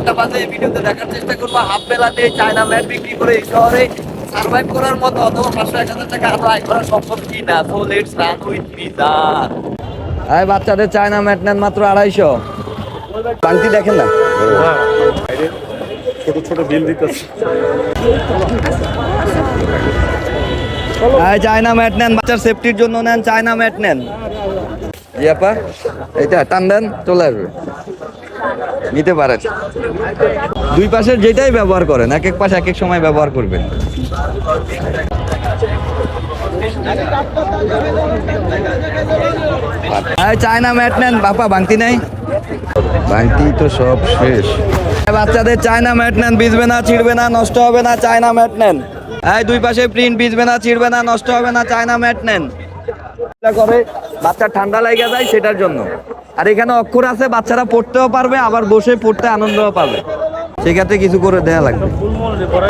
আটটা বাজে এই ভিডিওতে দেখার চেষ্টা করব। হাফ বেলাতে চায়না ম্যাট বিক্রি করে এই শহরে সার্ভাইভ করার মতো অথবা পাঁচশো, এক হাজার টাকা আরও আয় করা সম্ভব কিনা? So let's run with Mizan এই বাচ্চাদের চায়না ম্যাট নেন মাত্র আড়াইশো। বাংতি দেখেন না? ছোট ছোট বিল চায়না ম্যাট নেন, বাচ্চার সেফটির জন্য নেন, চায়না ম্যাট নেন। এইটা টান দেন, চলে আসবে। নিতে পারেন। দুই পাশের যেটাই ব্যবহার করেন, এক এক পাশে এক এক সময় ব্যবহার করবেন। চায়না ম্যাট নেন বাপা ভাঙতি নাই? ভাঙতি তো সব শেষ। বাচ্চাদের চায়না ম্যাট নেন ভিজবে না, ছিড়বে না, নষ্ট হবে না চায়না ম্যাট নেন এই দুই পাশে প্রিন্ট ভিজবে না, ছিড়বে না, নষ্ট হবে না চায়না ম্যাট নেন করে, বাচ্চা ঠান্ডা লাগে যায় সেটার জন্য। আর এখানে অক্ষর আছে, বাচ্চারা পড়তেও পারবে, আবার বসে পড়তে আনন্দও পাবে। সেক্ষেত্রে কিছু করে দেয়া লাগবে।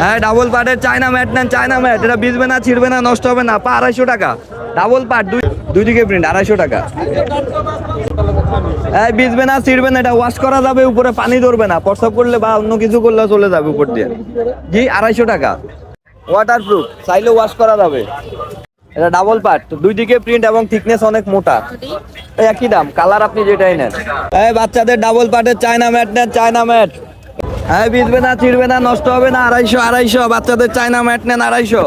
হ্যাঁ ডাবল পার্টের চায়না ম্যাট নেন, চায়না ম্যাট এটা ভিজবে না, ছিড়বে না, নষ্ট হবে না। পা আড়াইশো টাকা। ডাবল পার্ট দুই দুই দিকে প্রিন্ট আড়াইশো টাকা। হ্যাঁ ভিজবে না, ছিড়বে না, এটা ওয়াশ করা যাবে, উপরে পানি ধরবে না। প্রস্রাব করলে বা অন্য কিছু করলে চলে যাবে উপর দিয়ে। জি, আড়াইশো টাকা। ওয়াটার প্রুফ চাইলে ওয়াশ করা যাবে। এটা ডাবল পার্ট দুই দিকে প্রিন্ট এবং থিকনেস অনেক মোটা। একই দাম কালার আপনি যেটাই নেন। এই বাচ্চাদের ডাবল পার্টের চায়না ম্যাট নেন চায়না ম্যাট হ্যাঁ ভিজবে না ছিড়বে না নষ্ট হবে না আড়াইশো আড়াইশো বাচ্চাদের চায়না ম্যাট নেন আড়াইশো।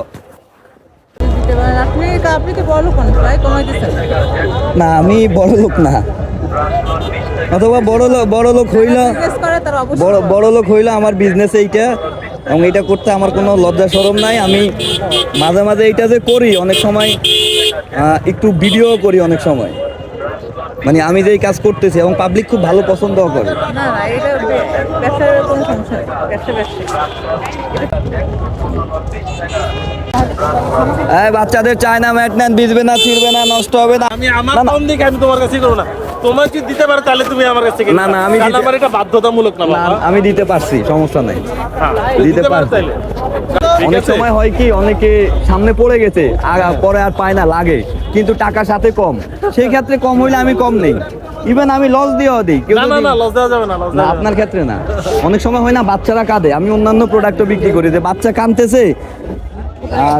না? আমি বড় লোক না। অথবা বড় লোক বড় লোক হইল বড় লোক হইল আমার বিজনেস এইটা। এবং এটা করতে আমার কোনো লজ্জা সরম নাই। আমি মাঝে মাঝে এইটা যে করি অনেক সময় একটু ভিডিও করি অনেক সময়। মানে আমি যে এই কাজ করতেছি এবং পাবলিক খুব ভালো পছন্দও করে। না না এটা বাচ্চাদের চায়না ম্যাট নেন ভিজবে না ছিড়বে না নষ্ট হবে না। আমি আমার না, না। কম দিকে আমি তোমার কাছে করব না। তোমার যদি দিতে পারো তাহলে তুমি আমার কাছ না, না, আমি দিতে- আমার এটা বাধ্যতামূলক না বাবা আমি দিতে পারছি সমস্যা নাই। হ্যাঁ, দিতে পারছি। অনেক সময় হয় কি অনেকে সামনে পড়ে গেছে আর পরে আর পায় না লাগে। কিন্তু টাকা সাথে কম। সেই ক্ষেত্রে কম হইলে আমি কম নেই। ইভেন আমি লস দিয়েও দিই। না না না লস দেওয়া যাবে না না আপনার ক্ষেত্রে না। অনেক সময় হয় না বাচ্চারা কাঁদে। আমি অন্যান্য প্রোডাক্টও বিক্রি করি যে বাচ্চা কাঁদতেছে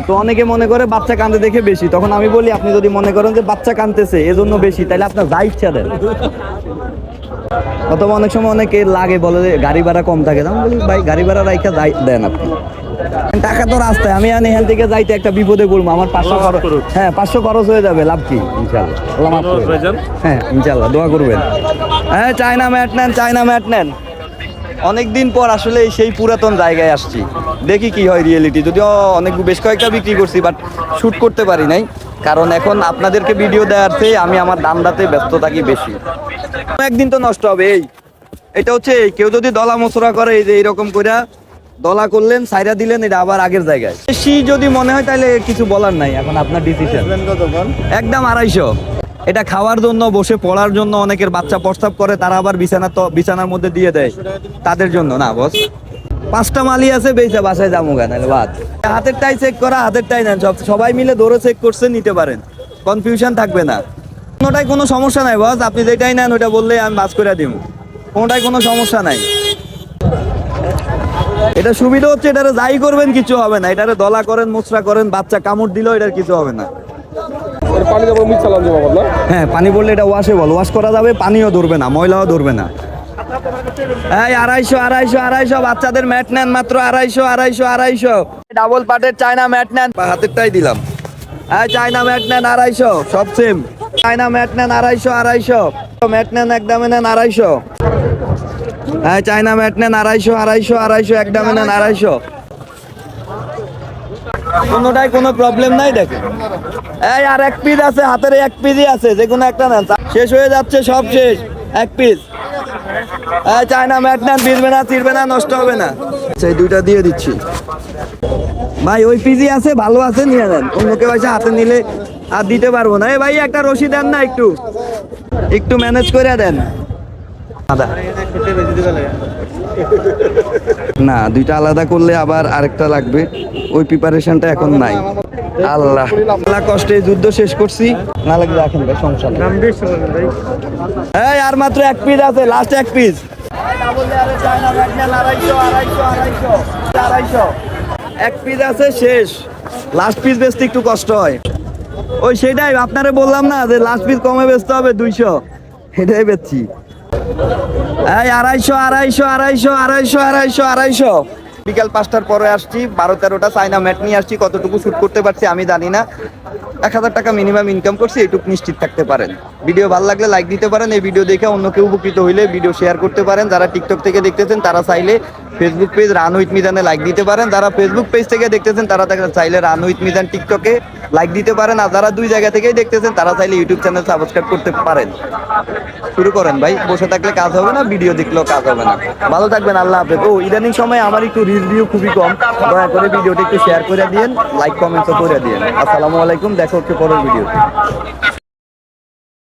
তো অনেকে মনে করে বাচ্চা কান্দে দেখে বেশি। তখন আমি বলি আপনি যদি মনে করেন যে বাচ্চা কাঁদতেছে এজন্য বেশি তাহলে আপনার যা ইচ্ছা দেন। অথবা অনেক সময় অনেকে লাগে বলে যে গাড়ি ভাড়া কম থাকে। আমি বলি ভাই গাড়ি ভাড়া রাইখা যাই দেন আপনি। টাকা তো রাস্তায় আমি আনি এখান থেকে যাইতে একটা বিপদে পড়ব আমার পাঁচশো খরচ হ্যাঁ পাঁচশো খরচ হয়ে যাবে লাভ কি? ইনশাল্লাহ। হ্যাঁ ইনশাল্লাহ দোয়া করবেন। হ্যাঁ চায়না ম্যাট নেন চায়না ম্যাট নেন। অনেকদিন পর আসলে সেই পুরাতন জায়গায় আসছি। দেখি কি হয় রিয়েলিটি যদিও অনেক বেশ কয়েকটা বিক্রি করছি বাট শ্যুট করতে পারি নাই। কারণ এখন আপনাদেরকে ভিডিও দেওয়ার চেয়ে আমি আমার দান্দাতে ব্যস্ত থাকি বেশি। একদিন তো নষ্ট হবে এই। এটা হচ্ছে কেউ যদি দলা মসরা করে এই যে এইরকম করে দলা করলেন সাইরা দিলেন এটা আবার আগের জায়গায়। বেশি যদি মনে হয় তাহলে কিছু বলার নাই। এখন আপনার ডিসিশন একদম আড়াইশো। এটা খাওয়ার জন্য, বসে পড়ার জন্য অনেকের বাচ্চা প্রস্তাব করে, তারা আবার বিছানা বিছানার মধ্যে দিয়ে দেয়। তাদের জন্য, না, বস? পাঁচটা মালি আছে, বেচা বাসায় যাব বাদ। হাতের টাই চেক করা, হাতের টাই নেন। সব সবাই মিলে ধরে চেক করছে, নিতে পারেন। কনফিউশন থাকবে না। কোনোটাই কোনো সমস্যা নাই, বস। আপনি যেটাই নেন ওটা বললে আমি বাস করে দিব কোনোটাই কোনো সমস্যা নাই। এটা সুবিধা হচ্ছে, এটারে যাই করবেন, কিছু হবে না। এটারে দলা করেন মোচরা করেন, বাচ্চা কামড় দিলেও এটার কিছু হবে না। পানি দেবো মিট চালান যাব না হ্যাঁ পানি পড়লে এটা ওয়াশেবল ওয়াশ করা যাবে পানিও ধরবে না ময়লাও ধরবে না। এই আড়াইশো আড়াইশো আড়াইশো বাচ্চাদের ম্যাট নেন মাত্র আড়াইশো আড়াইশো আড়াইশো। ডাবল পাটের চায়না ম্যাট নেন। হাতেরটাই দিলাম। হ্যাঁ চায়না ম্যাট নেন আড়াইশো সব সেম চায়না ম্যাট নেন আড়াইশো আড়াইশো। ম্যাট নেন একদমে নেন আড়াইশো। হ্যাঁ চায়না ম্যাট নেন আড়াইশো আড়াইশো আড়াইশো একদমে নেন আড়াইশো। কোনোটাই কোনো প্রবলেম নাই দেখেন এই আর এক পিস আছে, হাতের এক পিসই আছে, যে কোনো একটা নেন। শেষ হয়ে যাচ্ছে, সব শেষ, এক পিস এই চায়না ম্যাট নেন, ভিজবে না চিরবে না, নষ্ট হবে না। সেই দুইটা দিয়ে দিচ্ছি। ভাই, ওই পিসই আছে, ভালো আছে, নিয়ে নেন। অন্য কেউ এসে হাতে নিলে আর দিতে পারব না। এই ভাই, একটা রশি দেন না একটু। একটু ম্যানেজ করে দেন। আদা। না দুইটা আলাদা করলে আবার আরেকটা লাগবে। ওই প্রিপারেশনটা এখন নাই। আল্লাহ। আল্লাহ কষ্টে যুদ্ধ শেষ করছি। না লাগলে রাখেন ভাই সমস্যা এই আর মাত্র এক পিস আছে লাস্ট এক পিস এক পিস আছে শেষ। লাস্ট পিস বেচতে একটু কষ্ট হয়। ওই সেটাই আপনারে বললাম না যে লাস্ট পিস কমে বেচতে হবে দুইশো। এটাই বেচছি। এই আড়াইশো আড়াইশো আড়াইশো আড়াইশো আড়াইশো আড়াইশো। বিকাল পাঁচটার পরে আসছি, বারো তেরোটা, চাইনা ম্যাট নিয়ে আসছি, কতটুকু শুট করতে পারছি আমি জানি না। এক হাজার টাকা মিনিমাম ইনকাম করছি এটুকু নিশ্চিত থাকতে পারেন। ভিডিও ভালো লাগলে লাইক দিতে পারেন, এই ভিডিও দেখে অন্য কেউ উপকৃত হইলে ভিডিও শেয়ার করতে পারেন। যারা টিকটক থেকে দেখতেছেন, তারা চাইলে ফেসবুক পেজ রান উইথ মিজানে লাইক দিতে পারেন। যারা ফেসবুক পেজ থেকে দেখতেছেন, তারা চাইলে রান উইথ মিজান টিকটকে লাইক দিতে পারেন। আর যারা দুই জায়গা থেকেই দেখতেছেন, তারা চাইলে ইউটিউব চ্যানেল সাবস্ক্রাইব করতে পারেন। শুরু করেন ভাই। বসে থাকলে কাজ হবে না ভিডিও দেখলেও কাজ হবে না। ভালো থাকবেন, আল্লাহ হাফেজ। ও, ইদানিং সময় আমার একটু রিল ভিউ খুবই কম। দয়া করে ভিডিওটি একটু শেয়ার করে দিন লাইক কমেন্টও করে দিন আসসালামু আলাইকুম, দেখা হচ্ছে পরের ভিডিও